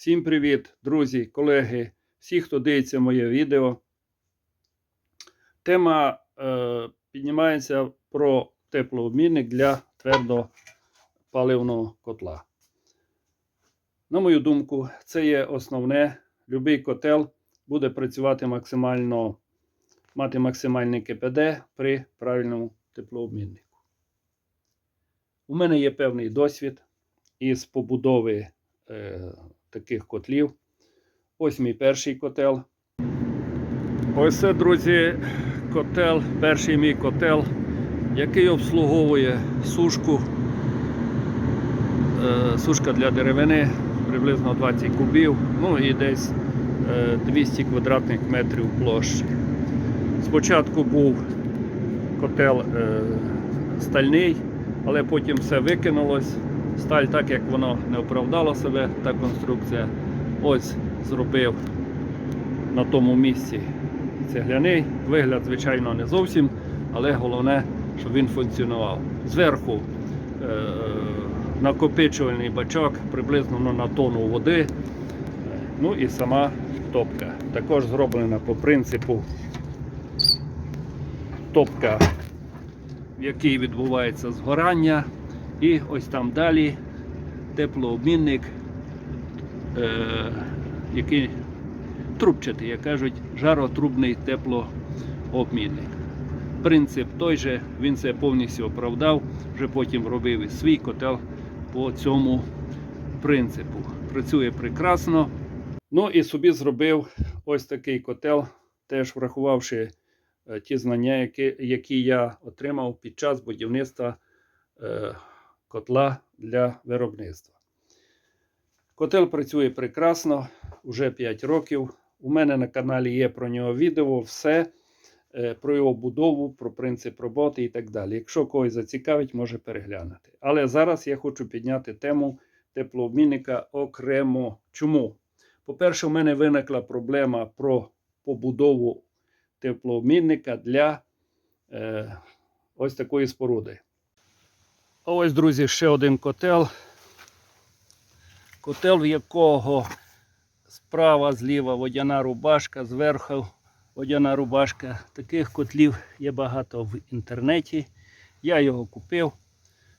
Всім привіт, друзі, колеги, всі, хто дивиться моє відео. Тема е, піднімається про теплообмінник для твердопаливного котла. На мою думку, це є основне. Любий котел буде працювати максимально, мати максимальний КПД при правильному теплообміннику. У мене є певний досвід із побудови е, таких котлів. Ось мій перший котел. Ось це, друзі, котел, перший мій котел, який обслуговує сушку. Е, Сушка для деревини приблизно 20 кубів, ну і десь е, 200 квадратних метрів площі. Спочатку був котел е, стальний, але потім все викинулось. Сталь, так як воно не оправдало себе, та конструкція. Ось зробив на тому місці цегляний. Вигляд, звичайно, не зовсім, але головне, щоб він функціонував. Зверху е- накопичувальний бачок приблизно ну, на тонну води. Ну і сама топка. Також зроблена по принципу топка, в якій відбувається згорання. І ось там далі теплообмінник, е, який трубчатий, як кажуть, жаротрубний теплообмінник. Принцип той же, він це повністю оправдав, вже потім робив і свій котел по цьому принципу. Працює прекрасно. Ну і собі зробив ось такий котел, теж врахувавши е, ті знання, які, які я отримав під час будівництва. е, котла для виробництва. Котел працює прекрасно вже 5 років. У мене на каналі є про нього відео, все е, про його будову, про принцип роботи і так далі. Якщо когось зацікавить, може переглянути. Але зараз я хочу підняти тему теплообмінника окремо. Чому? По-перше, у мене виникла проблема про побудову теплообмінника для е, ось такої споруди. Ось, друзі, ще один котел. Котел, в якого справа, зліва водяна рубашка, зверху водяна рубашка. Таких котлів є багато в інтернеті. Я його купив.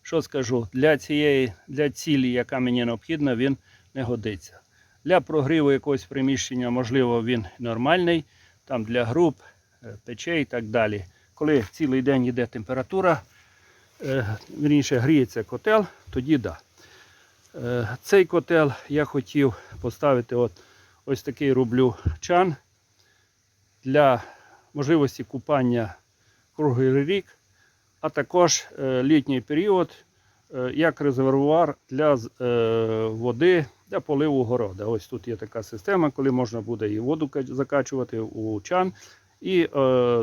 Що скажу, для цієї для цілі, яка мені необхідна, він не годиться. Для прогріву якогось приміщення, можливо, він нормальний. Там для груп, е, печей і так далі. Коли цілий день йде температура, е, вірніше гріється котел, тоді да. Е, Цей котел я хотів поставити от, ось такий роблю чан для можливості купання круглий рік, а також е, літній період як резервуар для води для поливу города. Ось тут є така система, коли можна буде і воду закачувати у чан і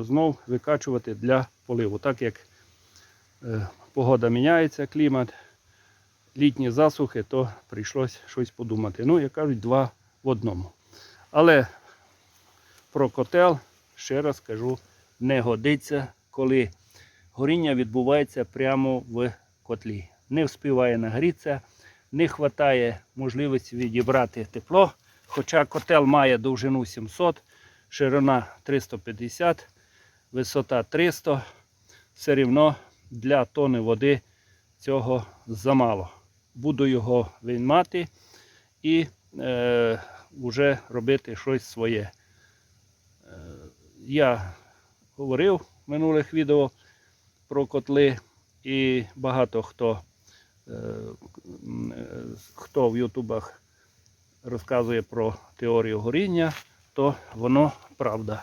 знов викачувати для поливу. Так як погода міняється, клімат, літні засухи, то прийшлось щось подумати. Ну, як кажуть, два в одному. Але про котел, ще раз кажу, не годиться, коли горіння відбувається прямо в котлі. Не вспіває нагрітися, не вистачає можливості відібрати тепло. Хоча котел має довжину 700, ширина 350, висота 300, все рівно для тони води цього замало. Буду його виймати і е, вже робити щось своє. Е, я говорив в минулих відео про котли, і багато хто, е, хто в Ютубах розказує про теорію горіння, то воно правда.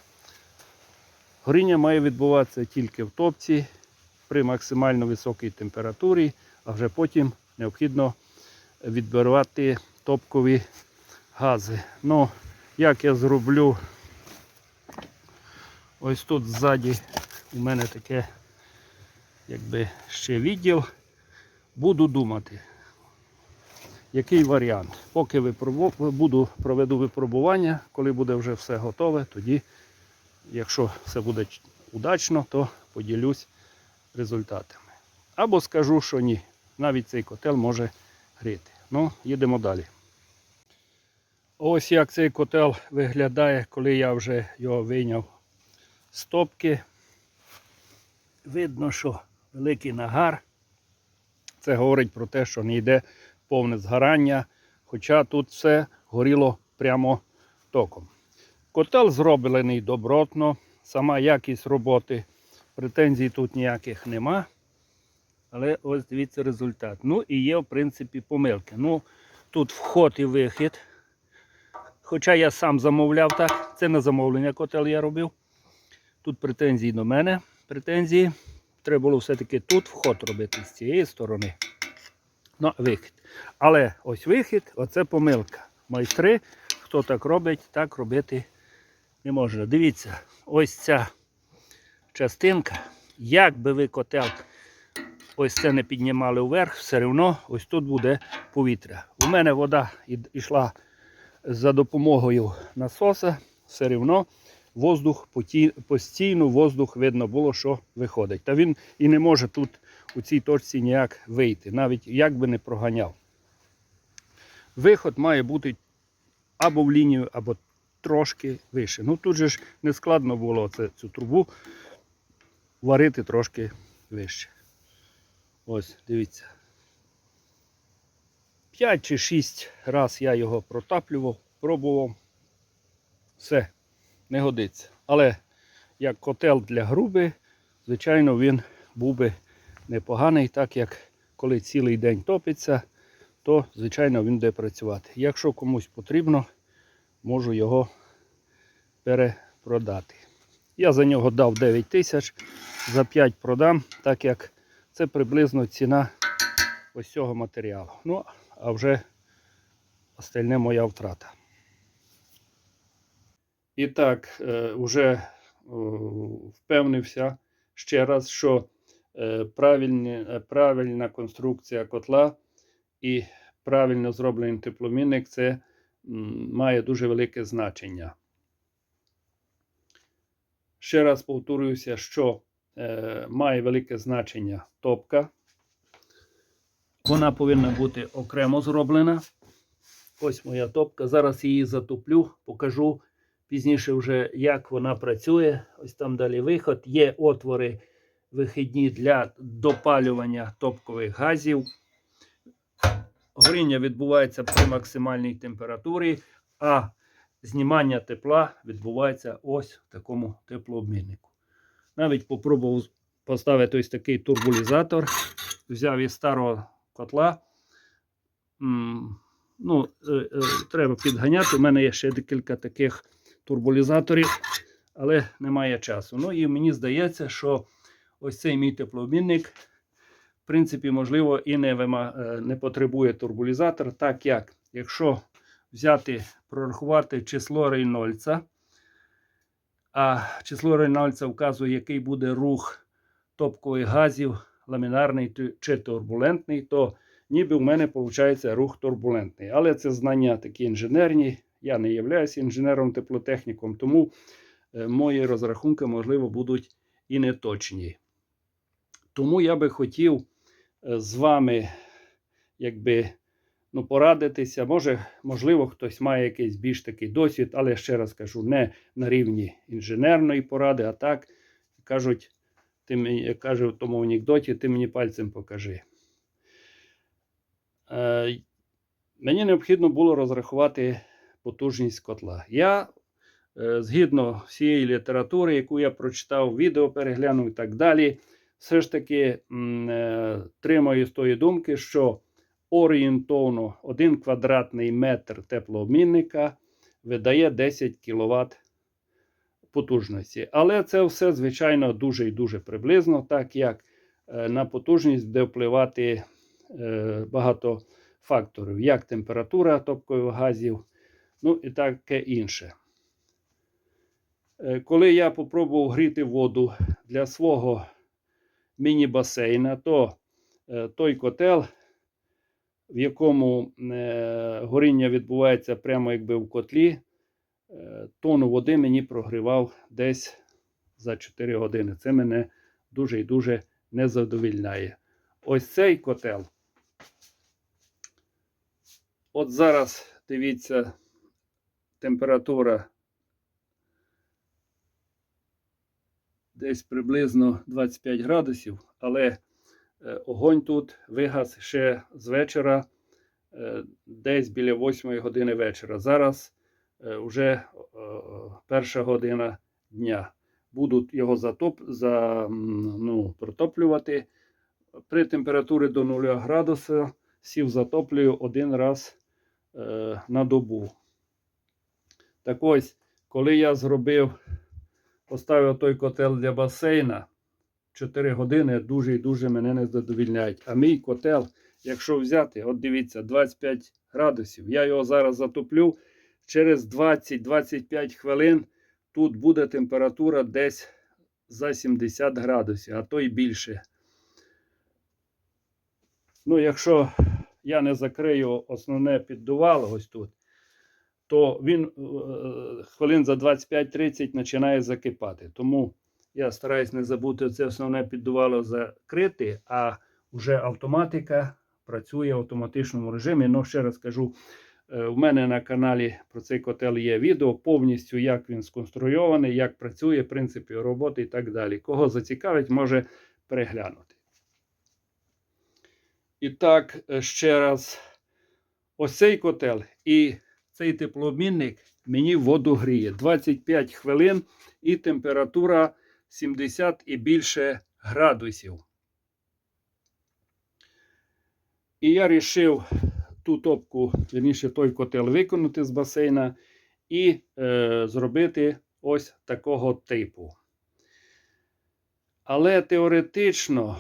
Горіння має відбуватися тільки в топці при максимально високій температурі, а вже потім необхідно відбирати топкові гази. Ну, як я зроблю, ось тут ззаді у мене таке якби ще відділ. Буду думати, який варіант. Поки буду проведу випробування, коли буде вже все готове, тоді, якщо все буде удачно, то поділюсь результатами. Або скажу, що ні. Навіть цей котел може гріти. Ну, їдемо далі. Ось як цей котел виглядає, коли я вже його вийняв з топки. Видно, що великий нагар. Це говорить про те, що не йде повне згорання, хоча тут все горіло прямо током. Котел зроблений добротно, сама якість роботи, претензій тут ніяких нема. Але ось дивіться результат. Ну і є, в принципі, помилки. Ну, тут вход і вихід. Хоча я сам замовляв так, це на замовлення котел я робив. Тут претензії до мене. Претензії. Треба було все-таки тут вход робити з цієї сторони. Ну, вихід. Але ось вихід, оце помилка. Майстри, хто так робить, так робити не може. Дивіться, ось ця частинка. Як би ви котел ось це не піднімали вверх, все одно ось тут буде повітря. У мене вода йшла за допомогою насоса, все одно воздух постійно воздух видно було, що виходить. Та він і не може тут у цій точці ніяк вийти, навіть як би не проганяв. Виход має бути або в лінію, або трошки вище. Ну тут же ж не складно було це, цю трубу варити трошки вище. Ось, дивіться. 5 чи 6 раз я його протаплював, пробував. Все, не годиться. Але як котел для груби, звичайно, він був би непоганий, так як коли цілий день топиться, то, звичайно, він буде працювати. Якщо комусь потрібно, можу його перепродати. Я за нього дав 9 тисяч, за 5 продам, так як це приблизно ціна ось цього матеріалу. Ну, а вже остальне моя втрата. І так, вже е, впевнився ще раз, що е, е, правильна конструкція котла і правильно зроблений тепломінник це має дуже велике значення. Ще раз повторююся, що е, має велике значення топка. Вона повинна бути окремо зроблена. Ось моя топка. Зараз її затоплю, покажу пізніше вже, як вона працює. Ось там далі виход. Є отвори вихідні для допалювання топкових газів. Горіння відбувається при максимальній температурі, а знімання тепла відбувається ось в такому теплообміннику. Навіть попробував поставити ось такий турбулізатор. Взяв із старого котла. Ну, е, е, треба підганяти. У мене є ще декілька таких турбулізаторів, але немає часу. Ну і мені здається, що ось цей мій теплообмінник, в принципі, можливо, і не, вима, е, не потребує турбулізатор, так як якщо взяти, прорахувати число Рейнольдса, а число Рейнольдса вказує, який буде рух топкових газів, ламінарний чи турбулентний, то ніби в мене виходить рух турбулентний. Але це знання такі інженерні. Я не являюся інженером-теплотехніком, тому е, мої розрахунки, можливо, будуть і неточні. Тому я би хотів е, з вами якби, ну, порадитися. Може, можливо, хтось має якийсь більш такий досвід, але ще раз кажу, не на рівні інженерної поради, а так кажуть, ти мені каже в тому анекдоті, ти мені пальцем покажи. Е, мені необхідно було розрахувати потужність котла. Я, е, згідно всієї літератури, яку я прочитав, відео переглянув і так далі, все ж таки е, тримаю з тої думки, що орієнтовно 1 квадратний метр теплообмінника видає 10 кВт потужності. Але це все, звичайно, дуже і дуже приблизно, так як е, на потужність буде впливати е, багато факторів, як температура топкових газів, ну і таке інше. Е, Коли я попробував гріти воду для свого міні-басейна, то той котел, в якому е, горіння відбувається прямо якби в котлі, е, тонну води мені прогрівав десь за 4 години. Це мене дуже і дуже не задовільняє. Ось цей котел. От зараз дивіться температура десь приблизно 25 градусів, але огонь тут вигас ще з вечора, е, десь біля 8 години вечора. Зараз е, вже е, перша година дня. Будуть його затоп, за, ну, протоплювати при температурі до 0 градуса. Сів затоплюю один раз е, на добу. Так ось, коли я зробив, поставив той котел для басейна, 4 години дуже і дуже мене не задовільняють. А мій котел, якщо взяти, от дивіться, 25 градусів, я його зараз затоплю. Через 20-25 хвилин тут буде температура десь за 70 градусів, а то й більше. Ну, якщо я не закрию основне піддувало ось тут, то він е, хвилин за 25-30 починає закипати. Тому я стараюсь не забути це основне піддувало закрити, а вже автоматика працює в автоматичному режимі. Ну, ще раз кажу, е, в мене на каналі про цей котел є відео, повністю як він сконструйований, як працює, принципи роботи і так далі. Кого зацікавить, може переглянути. І так, е, ще раз, ось цей котел і цей теплообмінник мені воду гріє 25 хвилин і температура 70 і більше градусів. І я вирішив ту топку, верніше той котел виконати з басейна і е, зробити ось такого типу. Але теоретично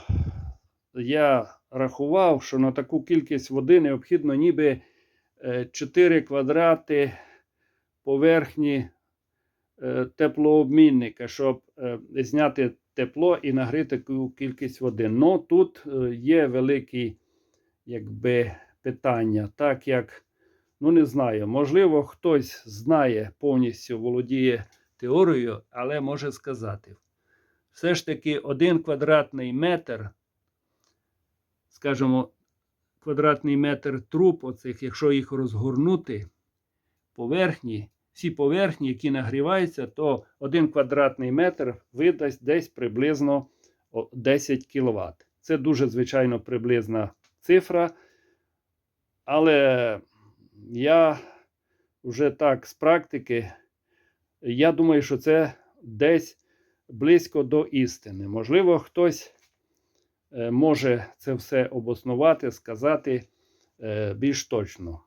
я рахував, що на таку кількість води необхідно ніби 4 квадрати поверхні е, теплообмінника, щоб е, зняти тепло і нагріти таку кількість води. Ну тут е, є великі якби, питання, так як, ну не знаю, можливо, хтось знає повністю володіє теорією, але може сказати. Все ж таки, один квадратний метр, скажімо, квадратний метр труб, оцих, якщо їх розгорнути, поверхні, всі поверхні, які нагріваються, то один квадратний метр видасть десь приблизно 10 кВт. Це дуже, звичайно, приблизна цифра. Але я вже так з практики, я думаю, що це десь близько до істини. Можливо, хтось е, може це все обоснувати, сказати е, більш точно.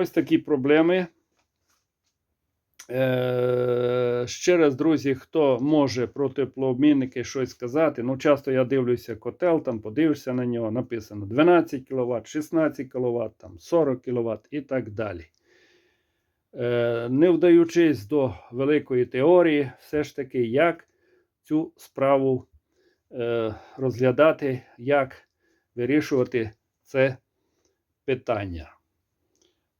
Ось такі проблеми. Е, ще раз, друзі, хто може про теплообмінники щось сказати. Ну, часто я дивлюся котел, там подивишся на нього, написано 12 кВт, 16 кВт, там 40 кВт і так далі. Е, не вдаючись до великої теорії, все ж таки, як цю справу е, розглядати, як вирішувати це питання.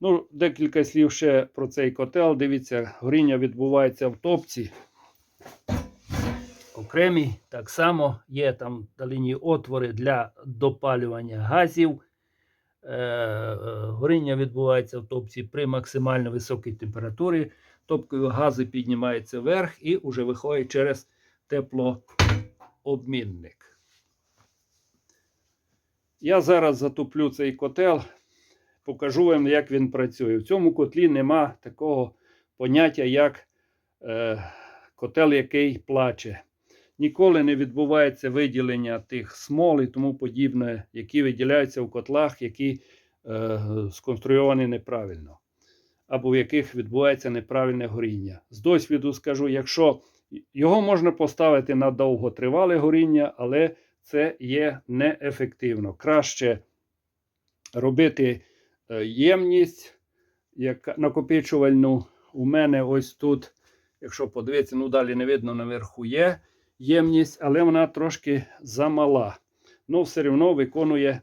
Ну, Декілька слів ще про цей котел. Дивіться, горіння відбувається в топці. Окремі, так само є там далині отвори для допалювання газів. Е, е, горіння відбувається в топці при максимально високій температурі. Топкою гази піднімаються вверх і вже виходить через теплообмінник. Я зараз затоплю цей котел покажу вам, як він працює. В цьому котлі нема такого поняття, як е, котел, який плаче. Ніколи не відбувається виділення тих смол і тому подібне, які виділяються в котлах, які е, сконструйовані неправильно, або в яких відбувається неправильне горіння. З досвіду скажу, якщо його можна поставити на довготривале горіння, але це є неефективно. Краще робити ємність, яка накопичувальну. У мене ось тут, якщо подивитися, ну далі не видно, наверху є ємність, але вона трошки замала. Ну, все одно виконує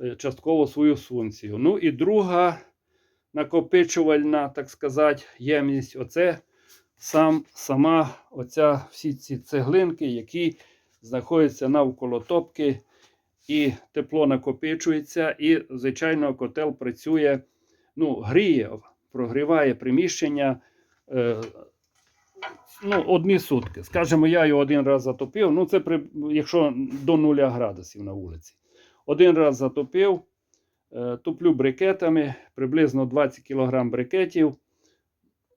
е, частково свою функцію. Ну і друга накопичувальна, так сказати, ємність оце сам, сама оця всі ці цеглинки, які знаходяться навколо топки. І тепло накопичується, і, звичайно, котел працює, ну, гріє, прогріває приміщення. Е, ну, одні сутки. Скажімо, я його один раз затопив. Ну, це при, якщо до 0 градусів на вулиці. Один раз затопив, е, топлю брикетами, приблизно 20 кг брикетів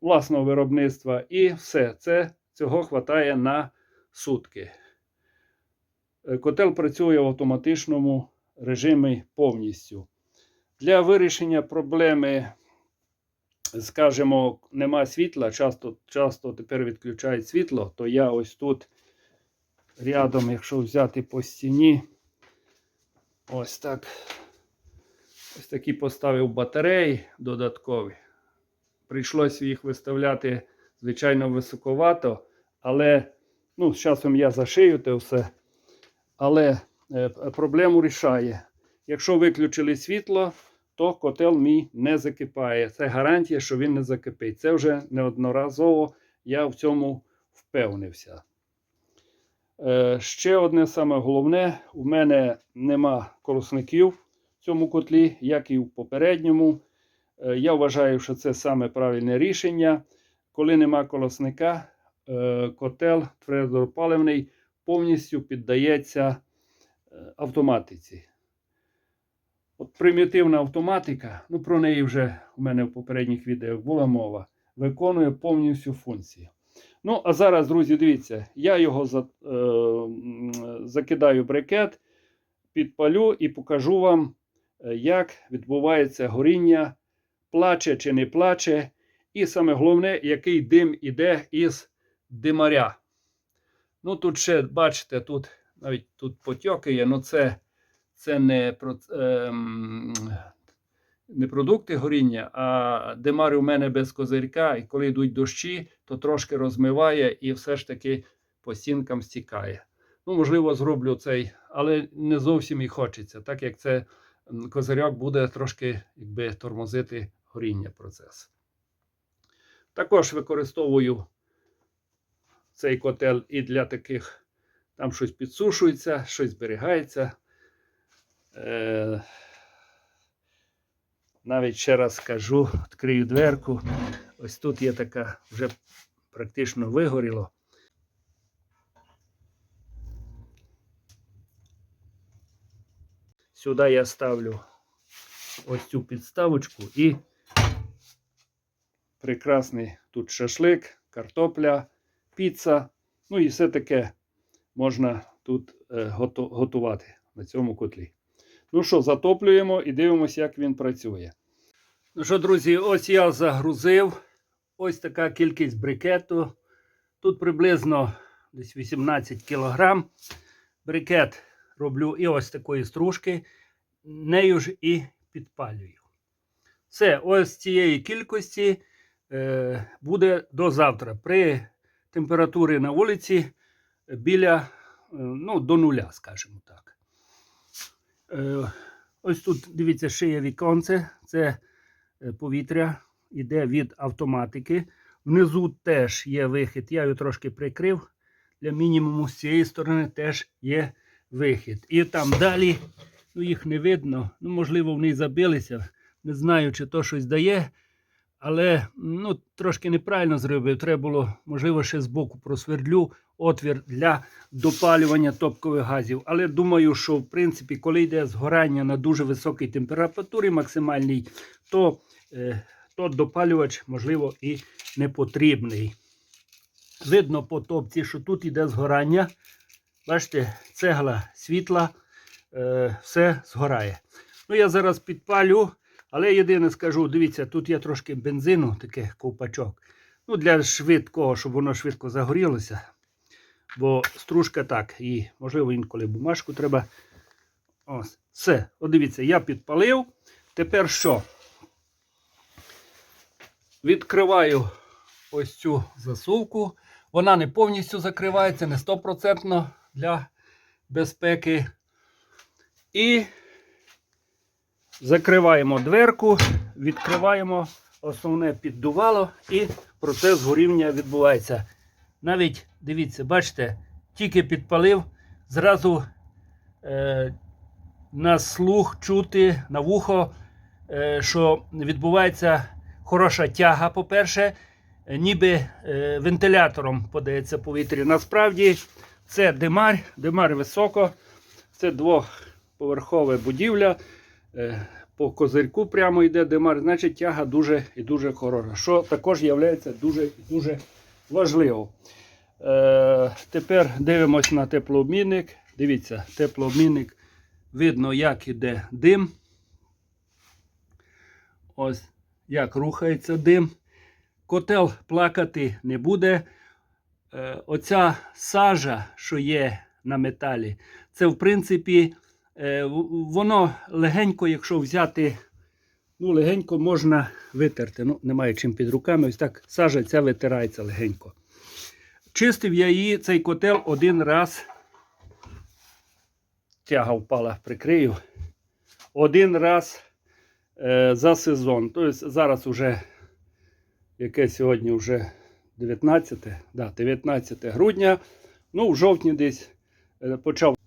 власного виробництва, і все. Це цього вистачає на сутки. Е, Котел працює в автоматичному режимі повністю. Для вирішення проблеми, скажімо, нема світла, часто, часто тепер відключають світло, то я ось тут рядом, якщо взяти по стіні, ось так. Ось такі поставив батареї додаткові. Прийшлося їх виставляти, звичайно, високовато, але ну, з часом я зашию те все. Але е, проблему рішає. Якщо виключили світло, то котел мій не закипає. Це гарантія, що він не закипить. Це вже неодноразово я в цьому впевнився. Е, ще одне саме головне: у мене нема колосників в цьому котлі, як і в попередньому. Е, Я вважаю, що це саме правильне рішення. Коли нема колосника, котел твердопаливний повністю піддається е, автоматиці. От примітивна автоматика, ну про неї вже у мене в попередніх відео була мова, виконує повністю функцію. Ну, а зараз, друзі, дивіться, я його за, е, закидаю брикет, підпалю і покажу вам, е, як відбувається горіння, плаче чи не плаче, і саме головне, який дим іде із димаря. Ну, тут ще, бачите, тут навіть тут потьоки є, але це, це не, про, ем, не продукти горіння, а димар у мене без козирька, і коли йдуть дощі, то трошки розмиває і все ж таки по стінкам стікає. Ну, можливо, зроблю цей, але не зовсім і хочеться, так як це козирьок буде трошки якби, тормозити горіння процес. Також використовую цей котел і для таких, там щось підсушується, щось зберігається. Е, навіть ще раз скажу, відкрию дверку. Ось тут є така, вже практично вигоріло. Сюди я ставлю ось цю підставочку і прекрасний тут шашлик, картопля, піца. Ну і все таке можна тут е, готувати на цьому котлі. Ну що, затоплюємо і дивимося, як він працює. Ну що, друзі, ось я загрузив. Ось така кількість брикету. Тут приблизно десь 18 кг. Брикет роблю і ось такої стружки. Нею ж і підпалюю. Все, ось цієї кількості е, буде до завтра. При температурі на вулиці біля е, ну, до нуля, скажімо так. Е, ось тут, дивіться, ще є віконце. Це е, повітря йде від автоматики. Внизу теж є вихід. Я його трошки прикрив. Для мінімуму з цієї сторони теж є вихід. І там далі, ну їх не видно. Ну, можливо, вони забилися. Не знаю, чи то щось дає. Але ну, трошки неправильно зробив. Треба було, можливо, ще збоку просвердлю отвір для допалювання топкових газів. Але думаю, що в принципі, коли йде згорання на дуже високій температурі максимальній, то, е, то допалювач, можливо, і не потрібний. Видно по топці, що тут йде згорання. Бачите, цегла світла, е, все згорає. Ну, я зараз підпалю. Але єдине скажу, дивіться, тут є трошки бензину, такий ковпачок. Ну, для швидкого, щоб воно швидко загорілося. Бо стружка так, і, можливо, інколи бумажку треба. Ось, все. От дивіться, я підпалив. Тепер що? Відкриваю ось цю засувку. Вона не повністю закривається, не 100% для безпеки. І Закриваємо дверку, відкриваємо основне піддувало і процес горіння відбувається. Навіть дивіться, бачите, тільки підпалив, зразу е, на слух чути, на вухо, е, що відбувається хороша тяга, по-перше, ніби е, вентилятором подається повітря. Насправді це димар, димар високо, це двоповерхова будівля. Е, По козирку прямо йде димар, значить тяга дуже і дуже хороша, що також є дуже і дуже важливо. Е, тепер дивимось на теплообмінник. Дивіться, теплообмінник. Видно, як іде дим. Ось як рухається дим. Котел плакати не буде. Е, оця сажа, що є на металі, це в принципі, воно легенько, якщо взяти, ну, легенько можна витерти. Ну, немає чим під руками. Ось так сажа витирається легенько. Чистив я її, цей котел один раз. Тяга впала, прикрию. Один раз е, за сезон. Тобто зараз уже яке сьогодні вже 19, да, 19 грудня. Ну, в жовтні десь е, почав.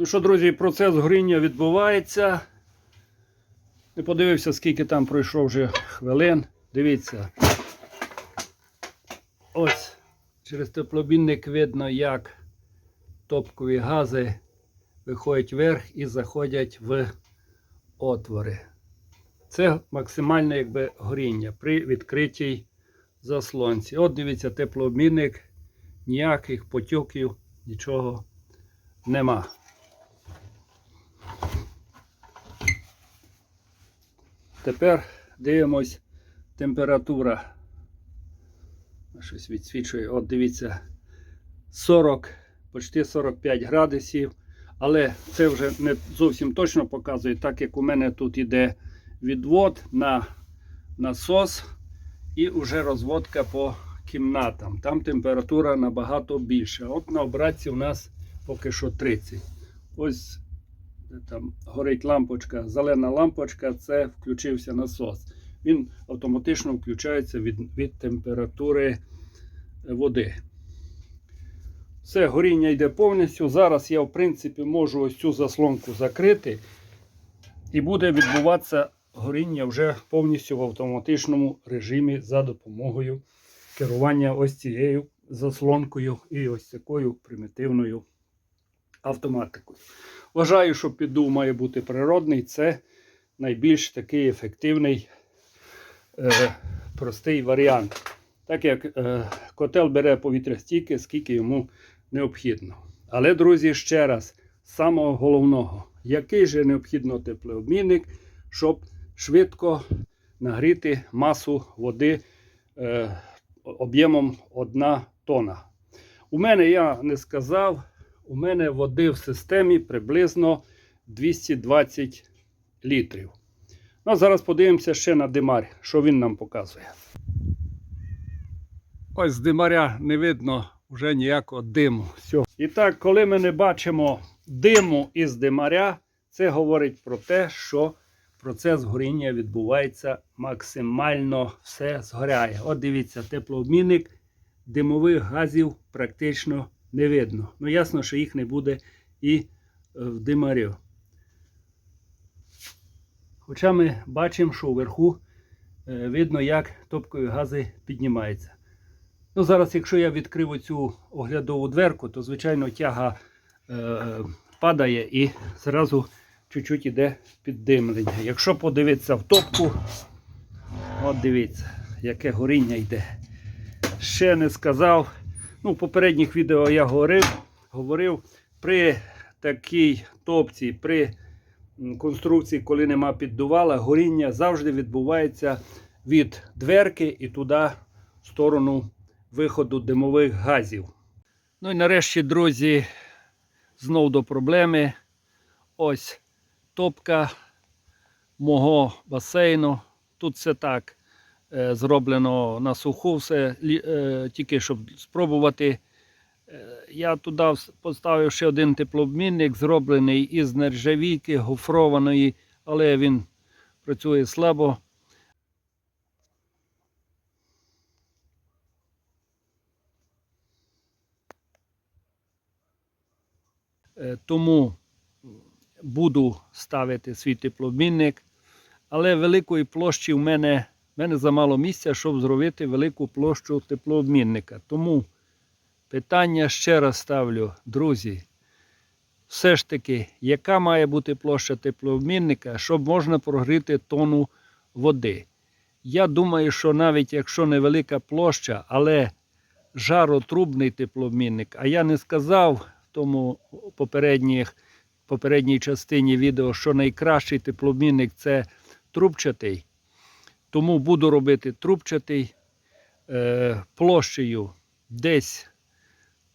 Ну що, друзі, процес горіння відбувається. Не подивився, скільки там пройшло вже хвилин. Дивіться. Ось через теплобінник видно, як топкові гази виходять вверх і заходять в отвори. Це максимальне якби, горіння при відкритій заслонці. От дивіться, теплообмінник, ніяких потьоків, нічого нема. Тепер дивимось температура. Щось відсвічує. От дивіться, 40, почти 45 градусів. Але це вже не зовсім точно показує, так як у мене тут іде відвод на насос і вже розводка по кімнатам. Там температура набагато більша. От на обратці у нас поки що 30. Ось там горить лампочка, зелена лампочка, це включився насос. Він автоматично включається від, від температури води. Все, горіння йде повністю. Зараз я, в принципі, можу ось цю заслонку закрити. І буде відбуватися горіння вже повністю в автоматичному режимі за допомогою керування ось цією заслонкою і ось такою примітивною автоматикою. Вважаю, що піддув має бути природний. Це найбільш такий ефективний, е, простий варіант. Так як е, котел бере повітря стільки, скільки йому необхідно. Але, друзі, ще раз, самого головного, який же необхідно теплообмінник, щоб швидко нагріти масу води е, об'ємом 1 тонна. У мене я не сказав, у мене води в системі приблизно 220 літрів. Ну, а зараз подивимося ще на димар, що він нам показує. Ось з димаря не видно вже ніякого диму. Все. І так, коли ми не бачимо диму із димаря, це говорить про те, що процес горіння відбувається максимально все згоряє. От дивіться, теплообмінник димових газів практично не видно. Ну, ясно, що їх не буде і е, в димарю. Хоча ми бачимо, що вверху е, видно, як топкові гази піднімаються. Ну, зараз, якщо я відкрив оцю оглядову дверку, то, звичайно, тяга е, падає і зразу чуть-чуть іде піддимлення. Якщо подивитися в топку, от дивіться, яке горіння йде. Ще не сказав. Ну, в попередніх відео я говорив, говорив при такій топці, при конструкції, коли нема піддувала, горіння завжди відбувається від дверки і туди в сторону виходу димових газів. Ну і нарешті, друзі, знов до проблеми. Ось топка мого басейну. Тут все так зроблено на суху, все е, тільки щоб спробувати. Е, Я туди поставив ще один теплообмінник, зроблений із нержавійки, гофрованої, але він працює слабо. Е, Тому буду ставити свій теплообмінник, але великої площі в мене, в мене замало місця, щоб зробити велику площу теплообмінника. Тому питання ще раз ставлю, друзі. Все ж таки, яка має бути площа теплообмінника, щоб можна прогріти тонну води? Я думаю, що навіть якщо невелика площа, але жаротрубний теплообмінник, а я не сказав в тому попередніх, попередній частині відео, що найкращий теплообмінник це трубчатий. Тому буду робити трубчатий е, площею десь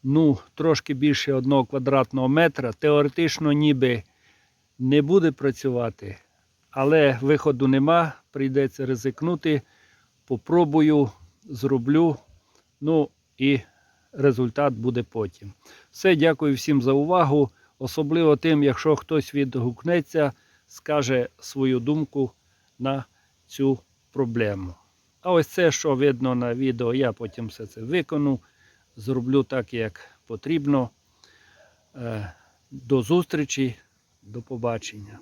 ну, трошки більше одного квадратного метра. Теоретично ніби не буде працювати, але виходу нема, прийдеться ризикнути. Попробую, зроблю. Ну і результат буде потім. Все, дякую всім за увагу. Особливо тим, якщо хтось відгукнеться, скаже свою думку на цю проблему. А ось це, що видно на відео, я потім все це викону, зроблю так, як потрібно. Е, До зустрічі, до побачення.